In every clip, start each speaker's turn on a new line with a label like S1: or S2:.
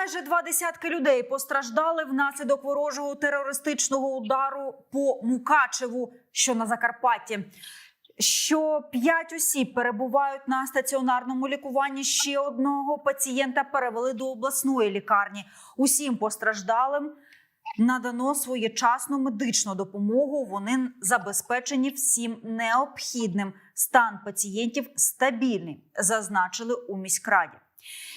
S1: Майже два десятки людей постраждали внаслідок ворожого терористичного удару по Мукачеву, що на Закарпатті. Що п'ять осіб перебувають на стаціонарному лікуванні. Ще одного пацієнта перевели до обласної лікарні. Усім постраждалим надано своєчасну медичну допомогу. Вони забезпечені всім необхідним. Стан пацієнтів стабільний, зазначили у міськраді.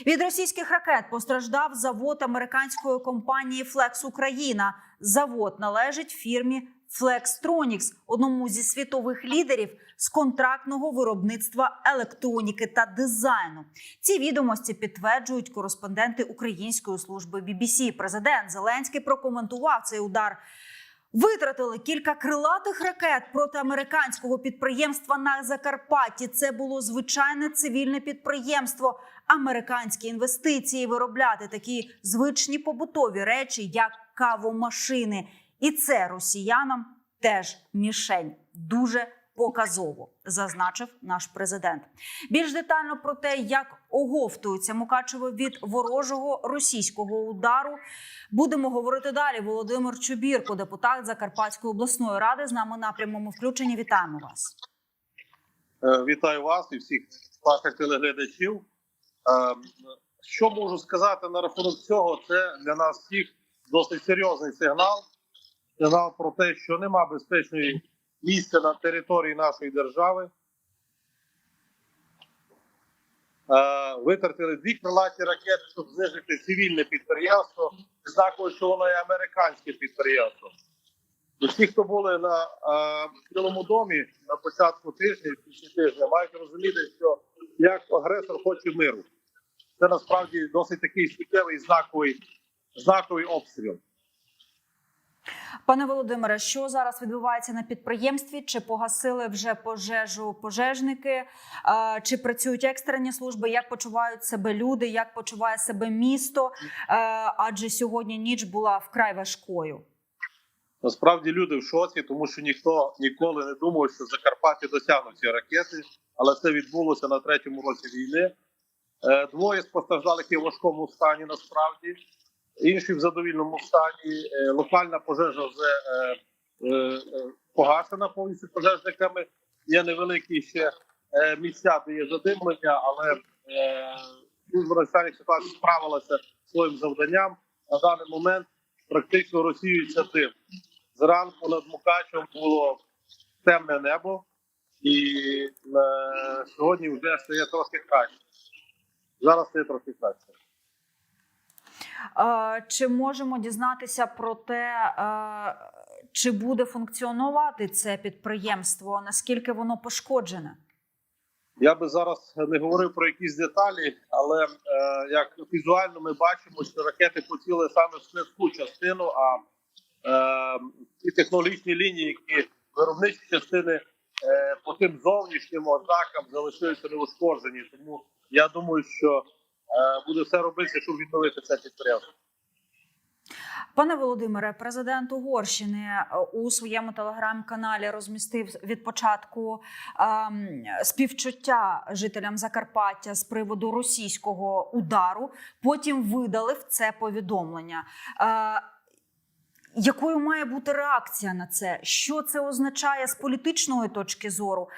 S1: Від російських ракет постраждав завод американської компанії Flex Україна. Завод належить фірмі Flextronics, одному зі світових лідерів з контрактного виробництва електроніки та дизайну. Ці відомості підтверджують кореспонденти Української служби BBC. Президент Зеленський прокоментував цей удар. Витратили кілька крилатих ракет проти американського підприємства на Закарпатті. Це було звичайне цивільне підприємство. Американські інвестиції виробляти такі звичні побутові речі, як кавомашини. І це росіянам теж мішень. Дуже показово, зазначив наш президент. Більш детально про те, як оговтується Мукачево від ворожого російського удару, будемо говорити далі. Володимир Чубірко, депутат Закарпатської обласної ради, з нами на прямому включенні. Вітаємо вас.
S2: Е, Вітаю вас і всіх ваших телеглядачів. Е, Що можу сказати на рахунок цього? Це для нас всіх досить серйозний сигнал. Сигнал про те, що нема безпечної місця на території нашої держави. Е, Витратили дві крилаті ракети, щоб знижити цивільне підприємство. Знаково, що воно є американське підприємство. Усі, хто були на е, Білому домі на початку тижня, кінці тижня, мають розуміти, що як агресор хоче миру. Це насправді досить такий суттєвий знаковий, знаковий обстріл.
S1: Пане Володимире, що зараз відбувається на підприємстві? Чи погасили вже пожежу пожежники? Е, Чи працюють екстрені служби? Як почувають себе люди? Як почуває себе місто? Е, Адже сьогодні ніч була вкрай важкою.
S2: Насправді люди в шоці, тому що ніхто ніколи не думав, що Закарпаття досягнуть ці ракети, але це відбулося на третьому році війни. Е, Двоє постраждалих є в важкому стані насправді, інші в задовільному стані. Е, Локальна пожежа вже е, е, погашена повністю пожежниками. Є невеликі ще місця, де є задимлення, але служба надзвичайних ситуацій справилася своїм завданням. На даний момент практично розсіюється дим. Зранку над Мукачем було темне небо, і сьогодні вже стає трохи краще. Зараз стає трохи краще.
S1: Е, Чи можемо дізнатися про те, е, чи буде функціонувати це підприємство? Наскільки воно пошкоджене?
S2: Я би зараз не говорив про якісь деталі, але е, як візуально ми бачимо, що ракети поцілили саме в складську частину, а е, ті технологічні лінії, які виробничі частини е, по тим зовнішнім ознакам залишилися неушкоджені. Тому я думаю, що буде все робити, щоб відновити це підприємство.
S1: Пане Володимире, президент Угорщини е, у своєму телеграм-каналі розмістив від початку ем, співчуття жителям Закарпаття з приводу російського удару. Потім видалив це повідомлення. Е, якою має бути реакція на це? Що це означає з політичної точки зору?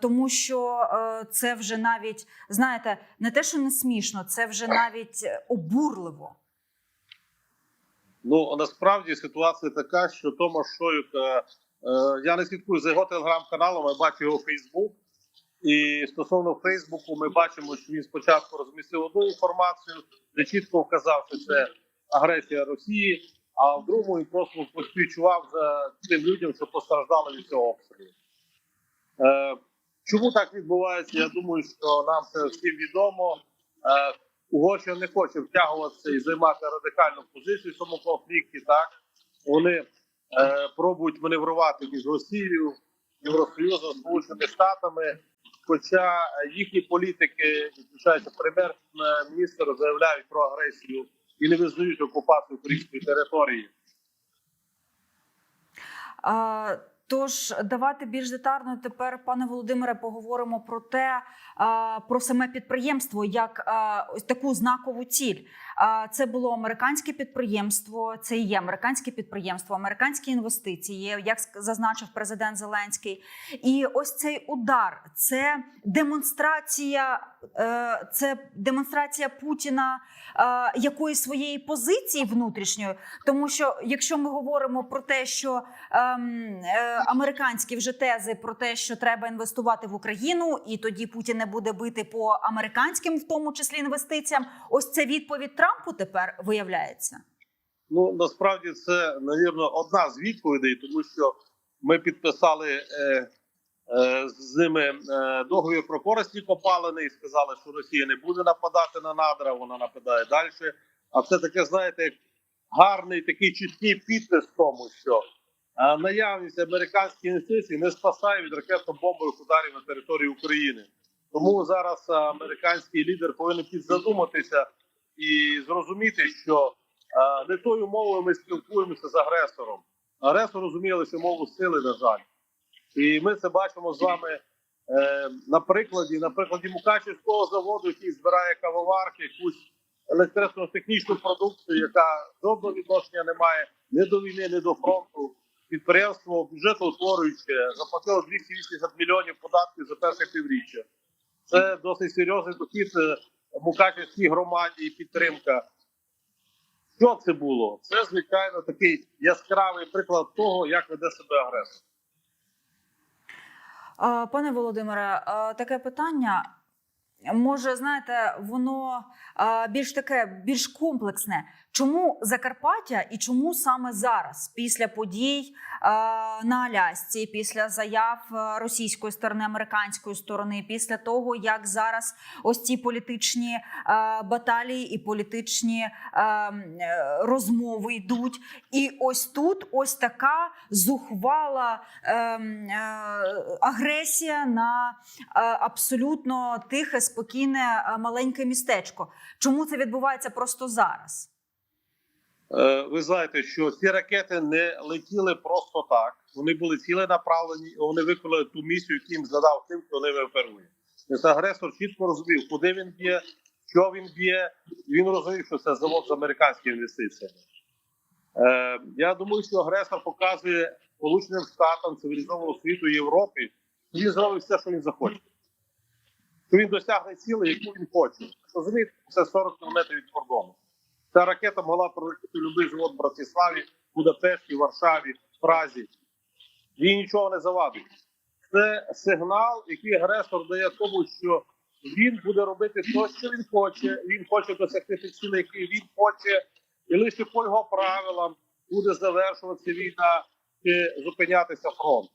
S1: Тому що е, це вже навіть знаєте, не те, що не смішно, це вже навіть обурливо.
S2: Ну насправді ситуація така, що Томаш Шойк, е, е, я не слідкую за його телеграм-каналом, я бачу його Фейсбук. І стосовно Фейсбуку, ми бачимо, що він спочатку розмістив одну інформацію, де чітко вказав, що це агресія Росії, а в другому він просто поспівчував за тим людям, що постраждали від цього обстрілу. Е, чому так відбувається? Я думаю, що нам це всім відомо. Е, Угорщина не хоче втягуватися і займати радикальну позицію в цьому конфлікті. Так вони е, пробують маневрувати між Росією, Євросоюзом, Сполученими Штатами. Хоча їхні політики, включаючи прем'єр-міністр, заявляють про агресію і не визнають окупацію української території.
S1: А, Тож давайте більш детально тепер, пане Володимире, поговоримо про те, про саме підприємство як ось таку знакову ціль. Це було американське підприємство, це і є американське підприємство, американські інвестиції, як зазначив президент Зеленський. І ось цей удар це демонстрація, е, це демонстрація Путіна е, якоїсь своєї позиції внутрішньої, тому що якщо ми говоримо про те, що ем, е, американські вже тези про те, що треба інвестувати в Україну, і тоді Путін не буде бити по американським, в тому числі інвестиціям. Ось це відповідь Трампу тепер виявляється.
S2: Ну насправді це, навірно, одна з відповідей, тому що ми підписали е, е, з ними е, договір про корисні копалини і сказали, що Росія не буде нападати на надра, вона нападає далі. А це таке, знаєте, гарний такий чіткий підпис тому, що е, наявність американських інвестицій не спасає від ракетно-бомбових ударів на території України. Тому зараз е, американський лідер повинен підзадуматися і зрозуміти, що е, не тою мовою ми спілкуємося з агресором. Агресор розуміє лише мову сили, на жаль. І ми це бачимо з вами е, на прикладі, на прикладі Мукачівського заводу, який збирає кавоварки, якусь електротехнічну продукцію, яка жодного відношення не має ні до війни, ні до фронту. Підприємство бюджетоутворююче заплатило 280 мільйонів податків за перше півріччя. Це досить серйозний дохід е, Мукачівській громаді і підтримка. Що це було? Це, звичайно, такий яскравий приклад того, як веде себе агресор.
S1: Пане Володимире, таке питання. Може, знаєте, воно більш таке, більш комплексне. Чому Закарпаття і чому саме зараз, після подій на Алясці, після заяв російської сторони, американської сторони, після того, як зараз ось ці політичні баталії і політичні е, розмови йдуть, і ось тут ось така зухвала ем, е, агресія на е, абсолютно тихе, спокійне е, маленьке містечко. Чому це відбувається просто зараз?
S2: Е, Ви знаєте, що ці ракети не летіли просто так. Вони були ціленаправлені, і вони виконали ту місію, яку їм задав тим, хто ними оперує. Тобто агресор чітко розумів, куди він б'є, що він б'є. Він розумів, що це завод з американськими інвестиціями. Е, я думаю, що агресор показує Сполученим Штатам цивілізованого світу Європі, він зробить все, що він захоче. Він досягне цілей, яку він хоче. Розумієте, це 40 кілометрів від кордону. Ця ракета могла пролетіти будь-який завод в Братиславі, Будапешті, Варшаві, Празі. Їй нічого не завадить. Це сигнал, який агресор дає тому, що він буде робити те, що він хоче. Він хоче досягти цілей, які він хоче, і лише по його правилам буде завершуватися війна чи зупинятися фронт.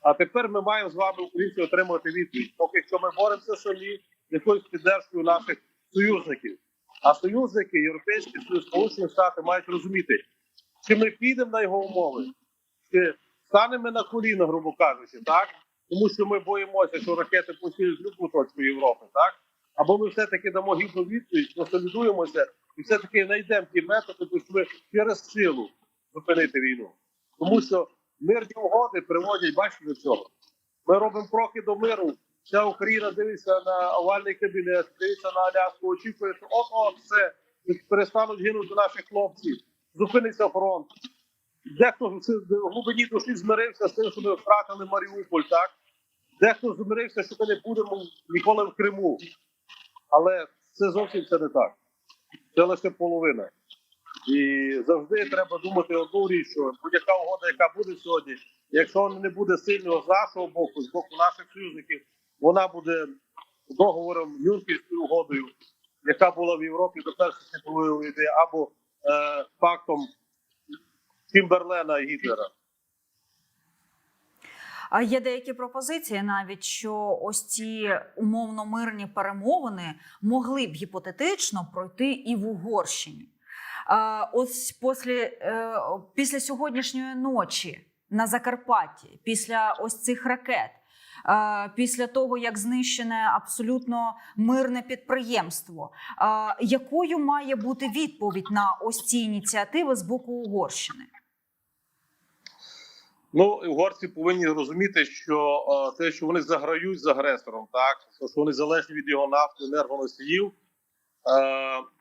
S2: А тепер ми маємо з вами українці отримувати відповідь. Поки що ми боремося самі з якоюсь піддержкою наших союзників. А союзники, Європейські Сполучені Штати мають розуміти, чи ми підемо на його умови, чи станемо на коліна, грубо кажучи, так? Тому що ми боїмося, що ракети посілять любу точку Європи, так? Або ми все-таки дамо гідну відповідь, консолідуємося і все-таки знайдемо ті методи, щоб через силу зупинити війну. Тому що мирні угоди приводять, бачите, до цього. Ми робимо кроки до миру. Вся Україна дивиться на овальний кабінет, дивиться на Аляску, очікує, що от от все перестануть гинути наші хлопці, зупиниться фронт. Дехто в глибині душі змирився з тим, що ми втратили Маріуполь, так? Дехто змирився, що ми не будемо ніколи в Криму. Але це зовсім це не так. Це лише половина. І завжди треба думати одну річ, що будь-яка угода, яка буде сьогодні, якщо вона не буде сильного з нашого боку, з боку наших союзників, вона буде договором Нюрнберзькою угодою, яка була в Європі до Першої світової війни, або е, фактом Кімберлена і Гітлера.
S1: А є деякі пропозиції, навіть що ось ці умовно мирні перемовини могли б гіпотетично пройти і в Угорщині. Ось після, е, після сьогоднішньої ночі на Закарпатті, після ось цих ракет. Після того, як знищене абсолютно мирне підприємство, якою має бути відповідь на ось ці ініціативи з боку Угорщини?
S2: Ну, угорці повинні розуміти, що е, те, що вони заграють з агресором, так що вони залежні від його нафти, енергоносіїв, е,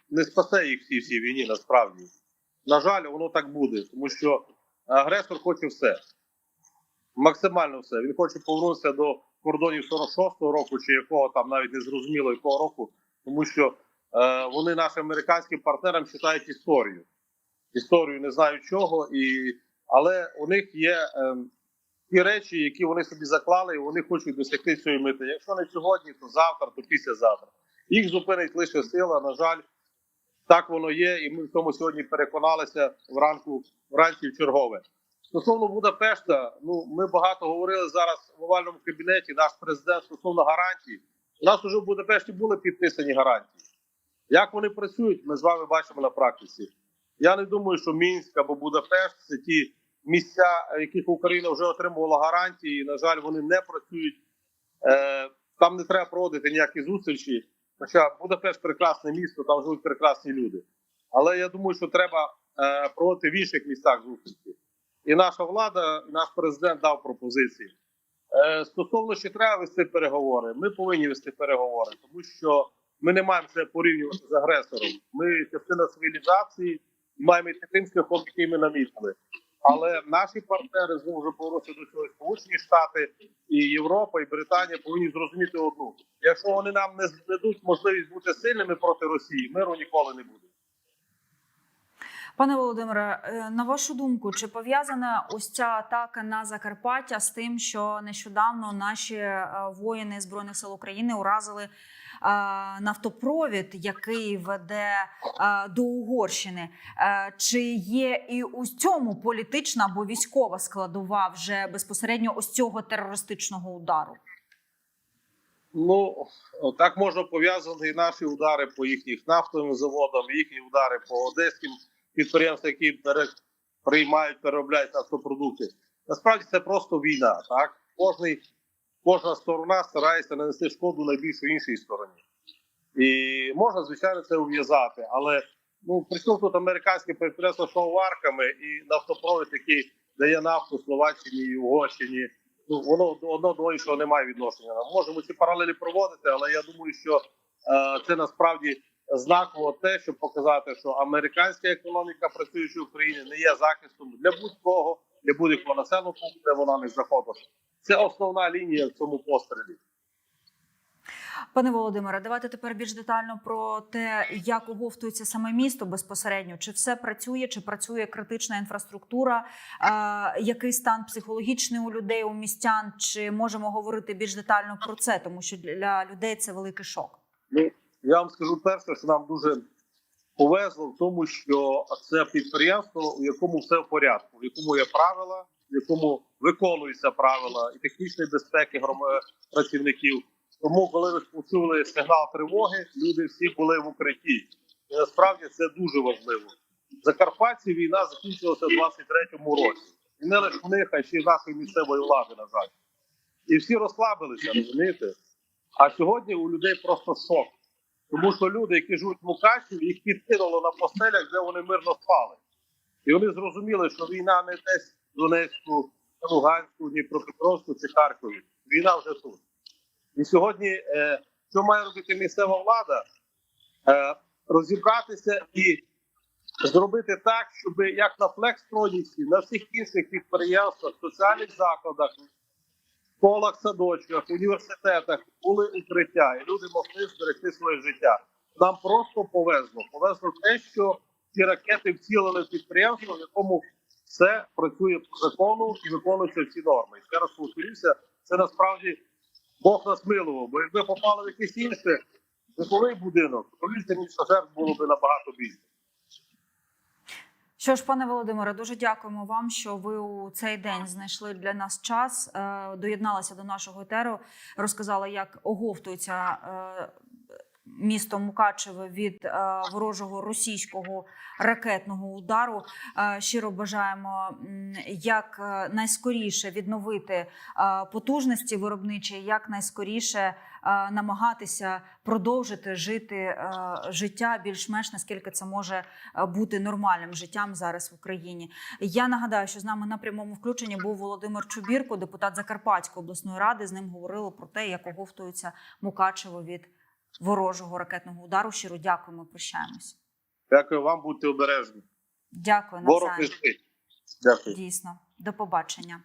S2: не спасе їх всі в війні насправді. На жаль, воно так буде, тому що агресор хоче все. Максимально все. Він хоче повернутися до кордонів 46-го року, чи якого там навіть не зрозуміло якого року, тому що е, вони нашим американським партнерам читають історію. Історію не знаю чого, і, але у них є е, ті речі, які вони собі заклали, і вони хочуть досягти цієї мети. Якщо не сьогодні, то завтра, то післязавтра. Їх зупинить лише сила. На жаль, так воно є, і ми в тому сьогодні переконалися вранку, вранці чергове. Стосовно Будапешта, ну ми багато говорили зараз в овальному кабінеті. Наш президент стосовно гарантій. У нас вже в Будапешті були підписані гарантії. Як вони працюють, ми з вами бачимо на практиці. Я не думаю, що Мінськ або Будапешт це ті місця, яких Україна вже отримувала гарантії. І, на жаль, вони не працюють. Е, там не треба проводити ніякі зустрічі. Хоча Будапешт прекрасне місто, там живуть прекрасні люди. Але я думаю, що треба е, проводити в інших містах зустрічі. І наша влада, і наш президент дав пропозиції. Е, стосовно чи треба вести переговори, ми повинні вести переговори, тому що ми не маємо це порівнювати з агресором. Ми частина цивілізації маємо йти тим шляхом, який ми намітили. Але наші партнери знову вже повернуться до цього Сполучені Штати і Європа, і Британія повинні зрозуміти одну: якщо вони нам не дадуть можливість бути сильними проти Росії, миру ніколи не буде.
S1: Пане Володимире, е, на вашу думку, чи пов'язана ось ця атака на Закарпаття з тим, що нещодавно наші е, воїни збройних сил України уразили е, нафтопровід, який веде до Угорщини? Чи є і у цьому політична або військова складова вже безпосередньо ось цього терористичного удару?
S2: Ну так можна пов'язати і наші удари по їхніх нафтовим заводам, їхні удари по одеським підприємствам, які приймають, переробляють нафтопродукти. Насправді це просто війна. Так кожний кожна сторона старається нанести шкоду найбільше іншій стороні, і можна звичайно це ув'язати, але ну при чому тут американське підприємство з шоварками і нафтопровід, який дає нафту Словаччині і Угорщині. Ну воно одно до іншого не має відношення. Можемо ці паралелі проводити, але я думаю, що е, це насправді знаково те, щоб показати, що американська економіка, працюючи в Україні, не є захистом для будь-кого, для будь-якого населеного пункту, де вона не знаходиться. Це основна лінія в цьому пострілі.
S1: Пане Володимире, давайте тепер більш детально про те, як оговтується саме місто безпосередньо. Чи все працює, чи працює критична інфраструктура, е, який стан психологічний у людей, у містян? Чи можемо говорити більш детально про це, тому що для людей це великий шок.
S2: Ну я вам скажу перше, що нам дуже повезло в тому, що це підприємство, у якому все в порядку, в якому є правила, в якому виконуються правила і технічної безпеки працівників. Тому, коли ви почули сигнал тривоги, люди всі були в укритті. І насправді це дуже важливо. В Закарпатті війна закінчилася в 23-му році. І не лише в них, а ще й нашої місцевої влади, на жаль. І всі розслабилися, розумієте? А сьогодні у людей просто шок. Тому що люди, які живуть в Мукачеві, їх підкинуло на постелях, де вони мирно спали. І вони зрозуміли, що війна не десь в Донецьку, Луганську, Дніпропетровську чи Харкові. Війна вже тут. І сьогодні, е, що має робити місцева влада? Е, розібратися і зробити так, щоб як на флекс-продіксі, на всіх інших підприємствах, соціальних закладах, школах, садочках, університетах були укриття, і люди могли зберегти своє життя. Нам просто повезло. Повезло те, що ці ракети вцілили в підприємство, в якому все працює по закону і виконуються всі норми. І ще раз повторюся, це насправді Бог нас милував. Бо якби попали в якийсь інший житловий будинок, мені, що жертв було б набагато більше.
S1: Що ж, пане Володимире, дуже дякуємо вам, що ви у цей день знайшли для нас час, е, доєдналися до нашого етеру, розказали, як оговтується е, місто Мукачеве від е, ворожого російського ракетного удару. Е, Щиро бажаємо як е, найскоріше відновити потужності виробничі, як найскоріше намагатися продовжити жити життя більш-менш наскільки це може бути нормальним життям зараз в Україні. Я нагадаю, що з нами на прямому включенні був Володимир Чубірко, депутат Закарпатської обласної ради. З ним говорили про те, як оговтується Мукачево від ворожого ракетного удару. Щиро дякуємо. Прощаємось.
S2: Дякую вам, будьте обережні.
S1: Дякую
S2: Ворог не спить. Дякую.
S1: Дійсно, до побачення.